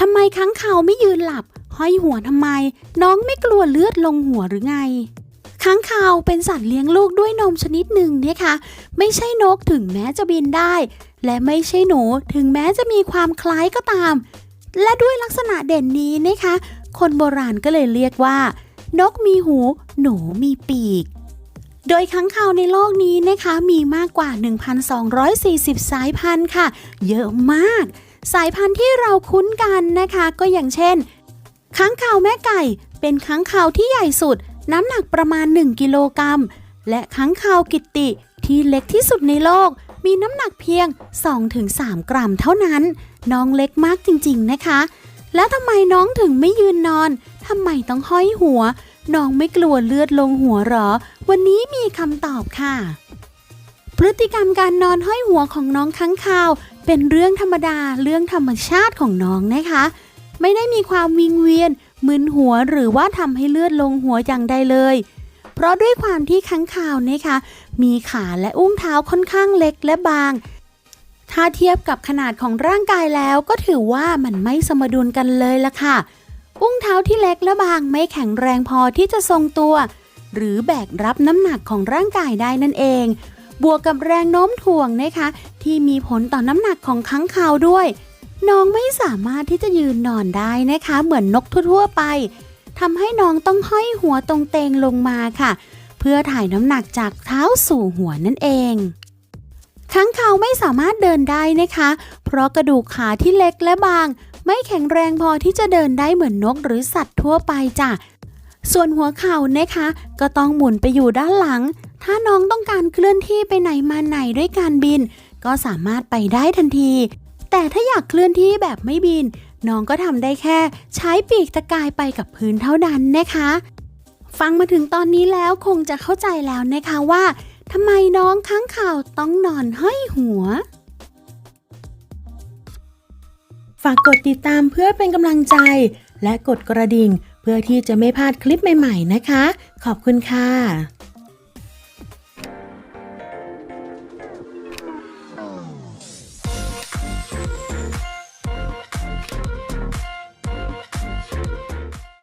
ค้างคาวไม่ยืนหลับ ห้อยหัวทำไม น้องไม่กลัวเลือดลงหัวหรือไงค้างคาวเป็นสัตว์เลี้ยงลูกด้วยนมชนิดหนึ่งเนี่ยค่ะไม่ใช่นกถึงแม้จะบินได้ และไม่ใช่หนูถึงแม้จะมีความคล้ายก็ตาม และด้วยลักษณะเด่นนี้นะคะ คนโบราณก็เลยเรียกว่า นกมีหู หนูมีปีก โดยค้างคาวในโลกนี้นะคะมีมากกว่า 1,240 สายพันธุ์ค่ะ เยอะมาก สายพันธุ์ที่เราคุ้นกันนะคะ ก็อย่างเช่น ค้างคาวแม่ไก่ เป็นค้างคาวที่ใหญ่สุด น้ำหนักประมาณ 1 กิโลกรัม และค้างคาวกิตติที่เล็กที่สุดในโลก มีน้ำหนักเพียง 2-3 กรัมเท่านั้น น้องเล็กมากจริงๆนะคะ แล้วทำไมน้องถึงไม่ยืนนอนทำไมต้องห้อยหัว น้องไม่กลัวเลือดลงหัวหรอ วันนี้มีคำตอบค่ะ พฤติกรรมการนอนห้อยหัวของน้องค้างคาว เป็นเรื่องธรรมดาเรื่องธรรมชาติของน้องนะคะ ไม่ได้มีความวิงเวียนมึนหัวหรือว่าทำให้เลือดลงหัวอย่างใดเลย เพราะด้วยความที่ค้างคาวนะคะ มีขาและอุ้งเท้าค่อนข้างเล็กและบาง ถ้าเทียบกับขนาดของร่างกายแล้วก็ถือว่ามันไม่สมดุลกันเลยละค่ะ อุ้งเท้าที่เล็กและบางไม่แข็งแรงพอที่จะทรงตัว หรือแบกรับน้ำหนักของร่างกายได้นั่นเอง บวกกับแรงโน้มถ่วงนะคะ ที่มีผลต่อน้ำหนักของค้างคาวด้วย น้องไม่สามารถที่จะยืนนอนได้นะคะ เหมือนนกทั่วๆไปทำให้น้องต้องห้อยหัวตรงเตงลงมาค่ะ เพื่อถ่ายน้ำหนักจากเท้าสู่หัวนั่นเองค้างคาวไม่สามารถเดินได้นะคะ เพราะกระดูกขาที่เล็กและบาง ไม่แข็งแรงพอที่จะเดินได้เหมือนนกหรือสัตว์ทั่วไปจ้ะส่วนหัวเข่านะคะ ก็ต้องหมุนไปอยู่ด้านหลัง ถ้าน้องต้องการเคลื่อนที่ไปไหนมาไหนด้วยการบิน ก็สามารถไปได้ทันที แต่ถ้าอยากเคลื่อนที่แบบไม่บิน น้องก็ทำได้แค่ใช้ปีกตะกายไปกับพื้นเท่านั้นนะคะ ฟังมาถึงตอนนี้แล้วคงจะเข้าใจแล้วนะคะว่าทำไมน้องค้างข่าวต้องนอนห้อยหัว ฝากกดติดตามเพื่อเป็นกำลังใจ และกดกระดิ่ง เพื่อที่จะไม่พลาดคลิปใหม่ ๆ นะคะ ขอบคุณค่ะ